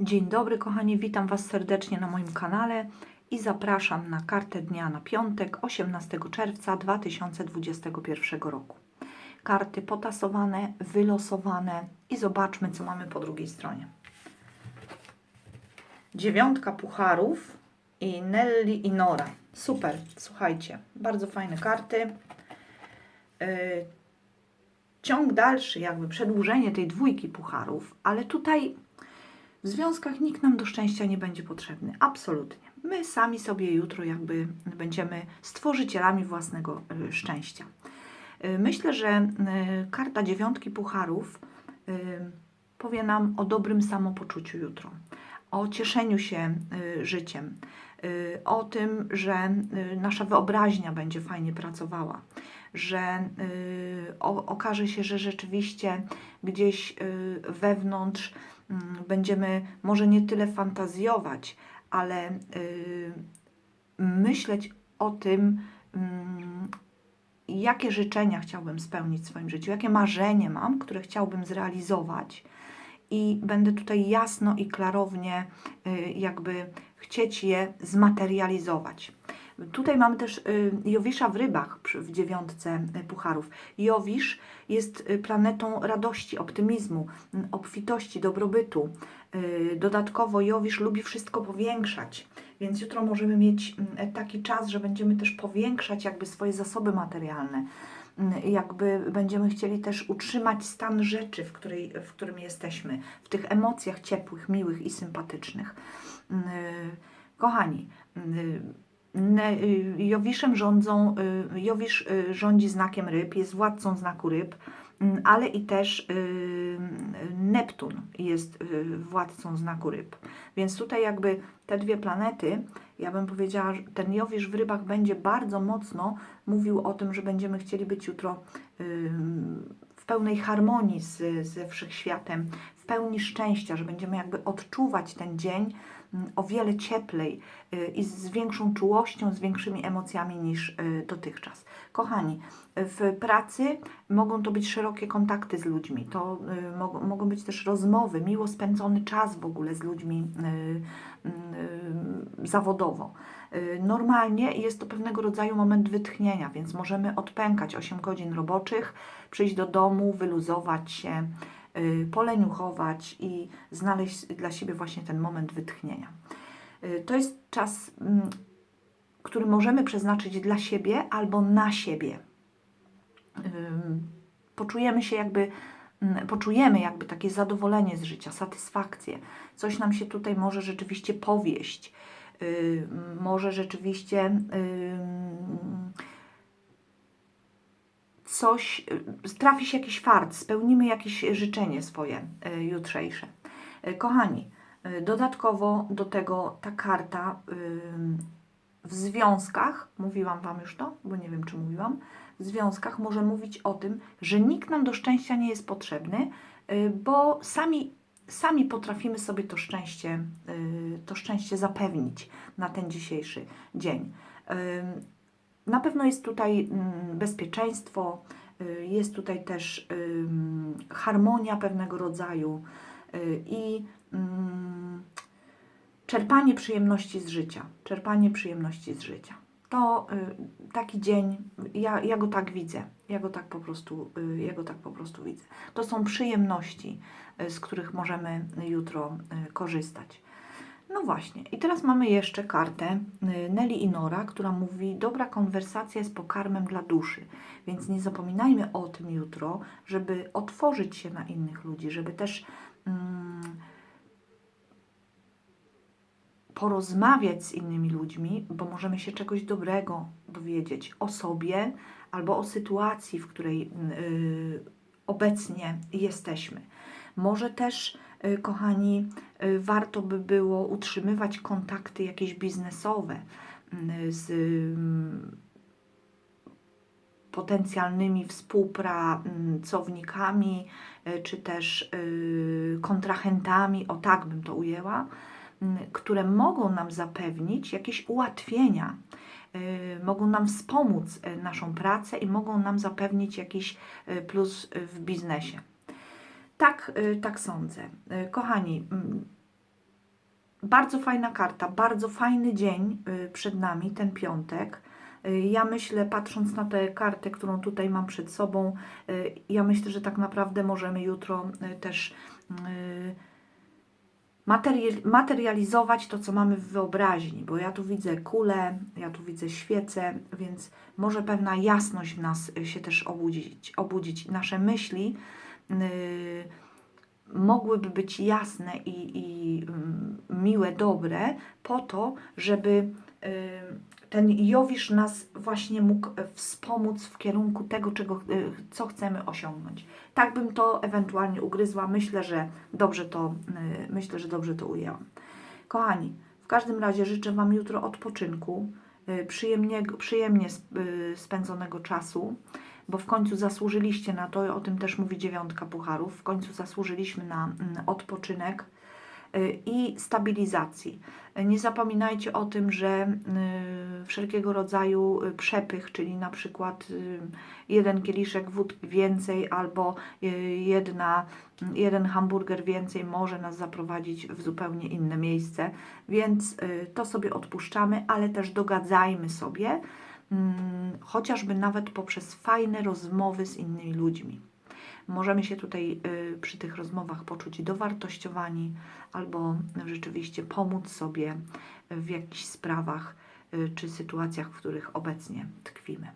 Dzień dobry, kochani, witam Was serdecznie na moim kanale i zapraszam na kartę dnia na piątek, 18 czerwca 2021 roku. Karty potasowane, wylosowane i zobaczmy, co mamy po drugiej stronie. Dziewiątka pucharów i Nelly i Nora. Super, słuchajcie, bardzo fajne karty. Yy, ciąg dalszy, jakby przedłużenie tej dwójki pucharów, ale tutaj w związkach nikt nam do szczęścia nie będzie potrzebny. Absolutnie. My sami sobie jutro jakby będziemy stworzycielami własnego y, szczęścia. Y, Myślę, że y, karta dziewiątki pucharów powie nam o dobrym samopoczuciu jutro, o cieszeniu się życiem, o tym, że nasza wyobraźnia będzie fajnie pracowała, że okaże się, że rzeczywiście gdzieś wewnątrz będziemy może nie tyle fantazjować, ale y, myśleć o tym, mm, jakie życzenia chciałbym spełnić w swoim życiu, jakie marzenie mam, które chciałbym zrealizować. I będę tutaj jasno i klarownie y, jakby chcieć je zmaterializować. Tutaj mamy też y, Jowisza w rybach w dziewiątce y, pucharów. Jowisz jest y, planetą radości, optymizmu, obfitości, dobrobytu. Dodatkowo Jowisz lubi wszystko powiększać, więc jutro możemy mieć taki czas, że będziemy też powiększać jakby swoje zasoby materialne. Jakby będziemy chcieli też utrzymać stan rzeczy, w, której, w którym jesteśmy, w tych emocjach ciepłych, miłych i sympatycznych. Kochani, Jowiszem rządzą, y, Jowisz y, rządzi znakiem ryb, jest władcą znaku ryb, mm, ale i też y, Neptun jest y, władcą znaku ryb. Więc tutaj jakby te dwie planety, ja bym powiedziała, że ten Jowisz w rybach będzie bardzo mocno mówił o tym, że będziemy chcieli być jutro y, w pełnej harmonii z, ze wszechświatem, w pełni szczęścia, że będziemy jakby odczuwać ten dzień o wiele cieplej y, i z większą czułością, z większymi emocjami niż y, dotychczas. Kochani, w pracy mogą to być szerokie kontakty z ludźmi, to y, mogą, być też rozmowy, miło spędzony czas w ogóle z ludźmi zawodowo. Normalnie jest to pewnego rodzaju moment wytchnienia, więc możemy odpękać 8 godzin roboczych, przyjść do domu, wyluzować się, poleniuchować i znaleźć dla siebie właśnie ten moment wytchnienia. Y, To jest czas, mm, który możemy przeznaczyć dla siebie albo na siebie. Ym, Poczujemy się jakby, mm, poczujemy jakby takie zadowolenie z życia, satysfakcję. Coś nam się tutaj może rzeczywiście powieść. Y, Może rzeczywiście coś, y, trafi się jakiś fart, spełnimy jakieś życzenie swoje y, jutrzejsze. Y, Kochani, dodatkowo do tego ta karta w związkach, mówiłam Wam już to, bo nie wiem, czy mówiłam, w związkach może mówić o tym, że nikt nam do szczęścia nie jest potrzebny, bo sami, sami potrafimy sobie to szczęście, to szczęście zapewnić na ten dzisiejszy dzień. Na pewno jest tutaj mm, bezpieczeństwo, y, jest tutaj też harmonia pewnego rodzaju y, i mm, czerpanie przyjemności z życia. Czerpanie przyjemności z życia. To y, taki dzień, ja, ja go tak widzę. Ja go tak po prostu, ja go tak po prostu widzę. To są przyjemności, z których możemy jutro korzystać. No właśnie. I teraz mamy jeszcze kartę y, Nelly i Nora, która mówi: Dobra konwersacja jest pokarmem dla duszy. Więc nie zapominajmy o tym jutro, żeby otworzyć się na innych ludzi, żeby też mm, porozmawiać z innymi ludźmi, bo możemy się czegoś dobrego dowiedzieć o sobie albo o sytuacji, w której y, obecnie jesteśmy. Może też, kochani, y, warto by było utrzymywać kontakty jakieś biznesowe y, z mm, potencjalnymi współpracownikami, y, czy też kontrahentami, o tak bym to ujęła, które mogą nam zapewnić jakieś ułatwienia, mogą nam wspomóc naszą pracę i mogą nam zapewnić jakiś plus w biznesie. Tak, y, tak sądzę. Y, Kochani, mm, bardzo fajna karta, bardzo fajny dzień y, przed nami, ten piątek. Ja myślę, patrząc na tę kartę, którą tutaj mam przed sobą, ja myślę, że tak naprawdę możemy jutro też materializować to, co mamy w wyobraźni, bo ja tu widzę kulę, ja tu widzę świecę, więc może pewna jasność w nas się też obudzić. obudzić. Nasze myśli mogłyby być jasne i, i mm, miłe, dobre, po to, żeby y, ten Jowisz nas właśnie mógł wspomóc w kierunku tego, czego, y, co chcemy osiągnąć. Tak bym to ewentualnie ugryzła. Myślę, że dobrze to, y, myślę, że dobrze to ujęłam. Kochani, w każdym razie życzę Wam jutro odpoczynku, y, przyjemnie, przyjemnie sp- y, spędzonego czasu, bo w końcu zasłużyliście na to, o tym też mówi dziewiątka pucharów, w końcu zasłużyliśmy na mm, odpoczynek y, i stabilizacji. Nie zapominajcie o tym, że y, wszelkiego rodzaju y, przepych, czyli na przykład jeden kieliszek wódki więcej albo jedna, jeden hamburger więcej może nas zaprowadzić w zupełnie inne miejsce, więc to sobie odpuszczamy, ale też dogadzajmy sobie, chociażby nawet poprzez fajne rozmowy z innymi ludźmi. Możemy się tutaj y, przy tych rozmowach poczuć dowartościowani albo rzeczywiście pomóc sobie w jakichś sprawach y, czy sytuacjach, w których obecnie tkwimy.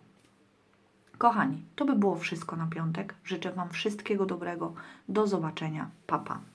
Kochani, to by było wszystko na piątek. Życzę Wam wszystkiego dobrego. Do zobaczenia. Papa. Pa.